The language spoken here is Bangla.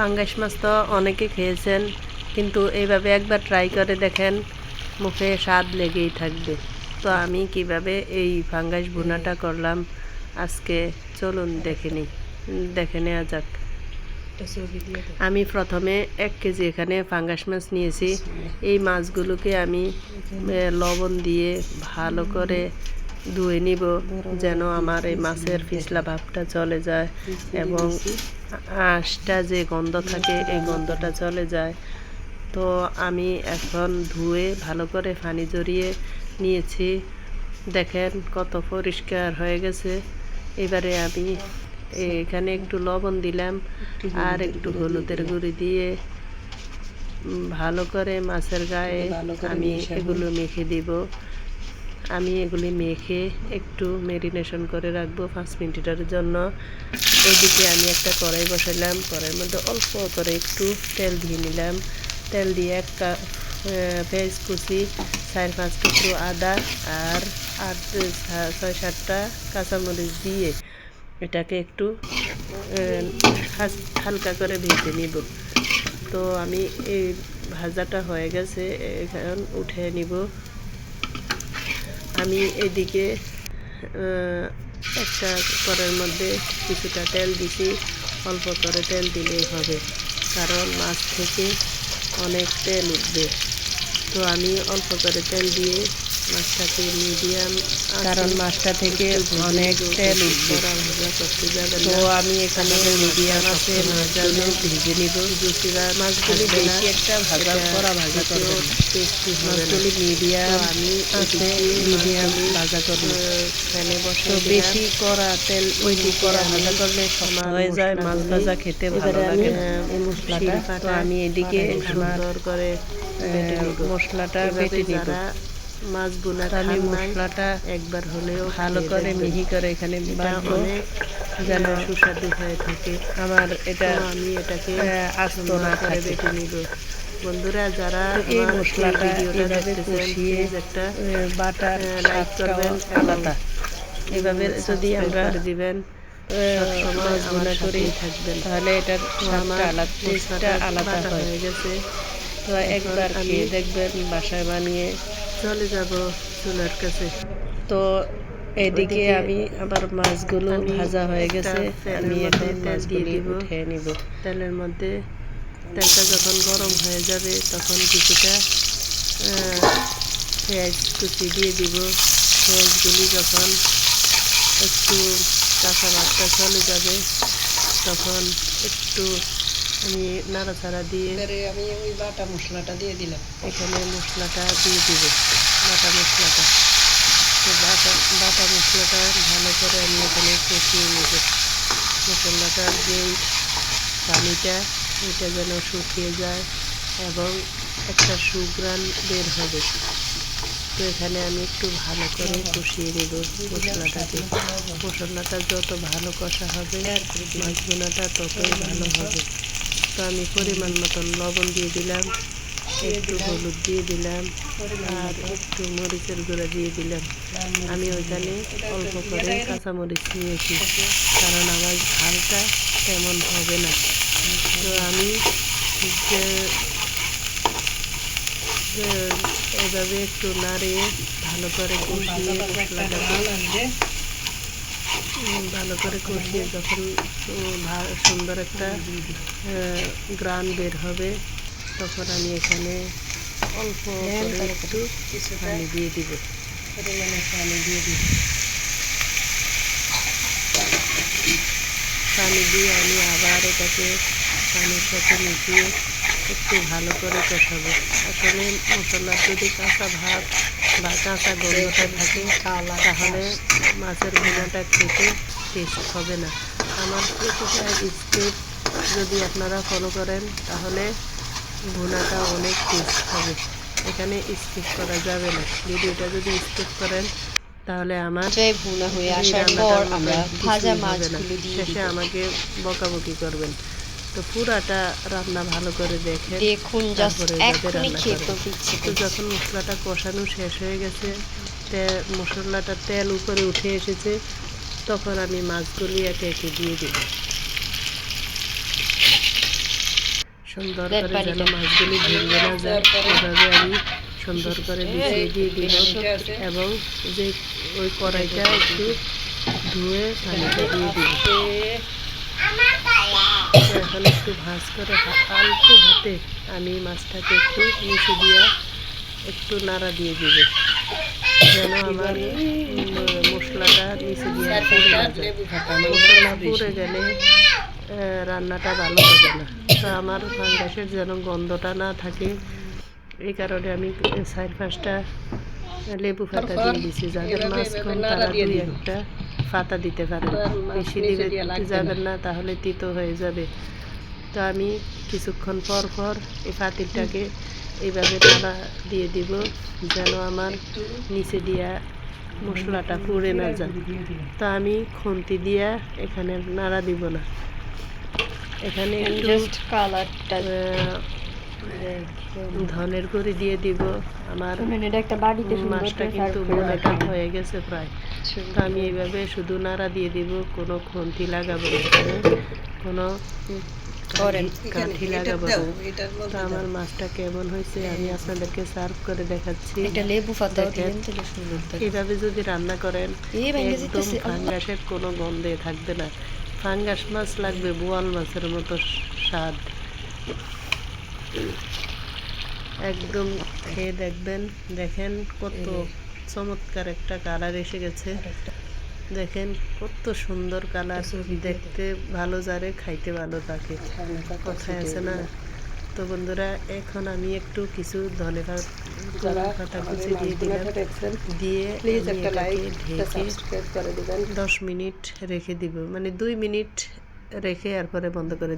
ফাঙ্গাস মাছ তো অনেকে খেয়েছেন, কিন্তু এইভাবে একবার ট্রাই করে দেখেন, মুখে স্বাদ লেগেই থাকবে। তো আমি কীভাবে এই ফাঙ্গাস ভুনাটা করলাম, আজকে চলুন দেখে নিই দেখে নেওয়া যাক। আমি প্রথমে এক কেজি এখানে ফাঙ্গাস মাছ নিয়েছি। এই মাছগুলোকে আমি লবণ দিয়ে ভালো করে ধুয়ে নিব যেন আমার এই মাছের পিছলা ভাবটা চলে যায় এবং আঁশটা যে গন্ধ থাকে, এই গন্ধটা চলে যায়। তো আমি এখন ধুয়ে ভালো করে পানি জড়িয়ে নিয়েছি। দেখেন কত পরিষ্কার হয়ে গেছে। এবারে আমি এখানে একটু লবণ দিলাম আর একটু হলুদের গুঁড়ি দিয়ে ভালো করে মাছের গায়ে আমি এগুলো মেখে দিব। আমি এগুলি মেখে একটু মেরিনেশন করে রাখব পাঁচ মিনিটের জন্য। ওইদিকে আমি একটা কড়াই বসালাম কড়াইয়ের মধ্যে অল্প করে একটু তেল দিয়ে নিলাম। তেল দিয়ে একটা পেঁয়াজ কুচি, চার পাঁচ টুকরো আদা আর আট, ছয় সাতটা কাঁচামরিচ দিয়ে এটাকে একটু হালকা করে ভেজে নিব। তো আমি এই ভাজাটা হয়ে গেছে, এখন উঠে নিব। আমি এদিকে একটা কড়াইয়ের মধ্যে কিছুটা তেল দিছি। অল্প করে তেল দিলেই হবে, কারণ মাছ থেকে অনেক তেল উঠবে। তো আমি অল্প করে তেল দিয়ে মাছটাকে মিডিয়াম কারণ মাছটা থেকে অনেক তেল উঠবে ভাজা করতে যাবে তো আমি এখানে মিডিয়াম আছে মাছগুলো ভেজে নিব। মাছগুলি বেশি একটা ভাজা করা ভাজা করব টেস্টি মাছগুলি মিডিয়াম আমি আছে মিডিয়াম ভাজা করব। ফ্যানে বসে তো বেশি করা তেল ওইটি করা ভাজা করলে সময় হয়ে যায় মাছ ভাজা খেতে ভালো লাগে মশলাটা তো আমি এদিকে সুন্দর করে মশলাটা বেটে নিব। মাছ বোনা আমি মশলাটা একবার হলেও ভালো করে মিহি করে এখানে বাটবো যেন সুস্বাদু হয়ে থাকে। আমার এটা আমি এটাকে আস্ত না করে বেটে নিব। বন্ধুরা যারা এই মশলাটা এইভাবে কষিয়ে একটা বাটার লাইক করবেন আলাদা। এভাবে যদি আমরা দিবেন মাছ বোনা করেই থাকবেন। তাহলে এটার স্বাদটা আলাদা আলাদা হয়ে। গেছে। তো একবার খেয়ে দেখবেন বাসায় বানিয়ে চলে যাব চুলার কাছে। তো এদিকে আমি আবার মাছগুলো ভাজা হয়ে গেছে। আমি এখন মাছগুলি উঠিয়ে নিব। তেলের মধ্যে তেলটা যখন গরম হয়ে যাবে তখন কিছুটা পেঁয়াজ কুচি দিয়ে দিব। পেঁয়াজগুলি যখন একটু কাঁচা ভাতটা চলে যাবে তখন একটু আমি নাড়াচাড়া দিয়ে আমি ওই বাটা মশলাটা দিয়ে দিলাম। এখানে মশলাটা দিয়ে দিব বাটা মশলাটা। তো বাটা বাটা মশলাটা ভালো করে আমি এখানে কষিয়ে নেব। মশলাটার যেই পানিটা এটা যেন শুকিয়ে যায় এবং একটা সুগ্রান বের হবে। তো এখানে আমি একটু ভালো করে কষিয়ে নেব মশলাটাকে। মশলাটা যত ভালো কষা হবে মাছ বোনাটা ততই ভালো হবে। তো আমি পরিমাণ মতন লবণ দিয়ে দিলাম একটু হলুদ দিয়ে দিলাম আর একটু মরিচের গুঁড়া দিয়ে দিলাম। আমি ওইখানে অল্প করে কাঁচামরিচ নিয়েছি কারণ আমার ঝালটা তেমন হবে না। তো আমি যে যে একটু নাড়িয়ে ভালো করে কষিয়ে মশলাটাকে উম, ভালো করে কষিয়ে যখন সুন্দর একটা গ্রান বের হবে তখন আমি এখানে অল্প করে একটু পানি দিয়ে দিব। পরিমাণে পানি দিয়ে দিব পানি দিয়ে আমি আবার এটাকে পানির সাথে মিশিয়ে একটু ভালো করে কষাবো। আসলে মশলার যদি কাঁচা ভাত বা কাঁচা গন্ধটা থাকে তাহলে মাছের ভুনাটা খেতে টেস্ট হবে না। আমার প্রতিটা স্টেপ যদি আপনারা ফলো করেন তাহলে ভুনাটা অনেক টেস্ট হবে। এখানে স্কিপ করা যাবে না। ভিডিওটা যদি স্কিপ করেন তাহলে আমার ভুনা হয়ে আসার পর আমরা ভাজা মাছগুলো দিয়ে শেষে আমাকে বকাবকি করবেন। তো পুরাটা রান্না ভালো করে দেখে দেখুন তারপরে এখনই রান্না তো যখন মশলাটা কষানো শেষ হয়ে গেছে তে মশলাটা তেল উপরে উঠে এসেছে তখন আমি মাছগুলি একে একে দিয়ে দিব। সুন্দর করে। যেন মাছগুলি ভেঙে না যায় এভাবে আমি সুন্দর করে বিছিয়ে দিয়ে আছে। এবং যে ওই কড়াইটা একটু ধুয়ে পানিটা দিয়ে দিব একটু ভাজ করে অল্প হাতে আমি মাছটাকে একটু নিচে দিয়ে একটু নাড়া দিয়ে দিব। যেন আমার মশলাটা নিচে দিয়ে মশলা পুড়ে গেলে রান্নাটা ভালো হবে না। তো আমার ফাঙ্গাসের যেন গন্ধটা না থাকে এই কারণে আমি চার পাঁচটা লেবু পাতা দিয়ে দিছি। যাদের মাছ কম তারা দিয়ে দুই একটা পাতা দিতে পারেন বেশি দিবে যাবেন না তাহলে তিতো হয়ে যাবে। তো আমি কিছুক্ষণ পর পর এই পাতিলটাকে এইভাবে নাড়া দিয়ে দিব যেন আমার নিচে দিয়া মশলাটা পুড়ে না যায়। তো আমি খুন্তি দিয়া এখানে নাড়া দিব না। এখানে কালারটা ধনের গুঁড়ি দিয়ে দিব। আমার একটা বাড়িতে মাছটা কিন্তু করে। হয়ে গেছে প্রায়। তো আমি এইভাবে শুধু নাড়া দিয়ে দিব কোনো খুন্তি লাগাবো না। কোনো করেন। কাঠি লাগাবো। তো মধ্যে আমার মাছটা কেমন হয়েছে আমি আপনাদেরকে সার্ভ করে দেখাচ্ছি। এটা লেবু দেখেন। দিবেন তাহলে সুন্দর থাকে এইভাবে যদি রান্না করেন একদম ফাঙ্গাসের কোনো গন্ধে থাকবে না। ফাঙ্গাস মাছ লাগবে বোয়াল মাছের মতো স্বাদ। একদম খেয়ে দেখবেন। দেখেন কত চমৎকার একটা কালার এসে গেছে। দেখেন কত সুন্দর কালার। দেখতে। ভালো যারে খাইতে ভালো থাকে কথায় আছে না? তো বন্ধুরা এখন আমি একটু কিছু ধনে পাত- কুচি দিয়ে দিলাম। দিয়ে ঢেকে দশ মিনিট রেখে দিব। মানে দুই মিনিট রেখে এরপরে বন্ধ করে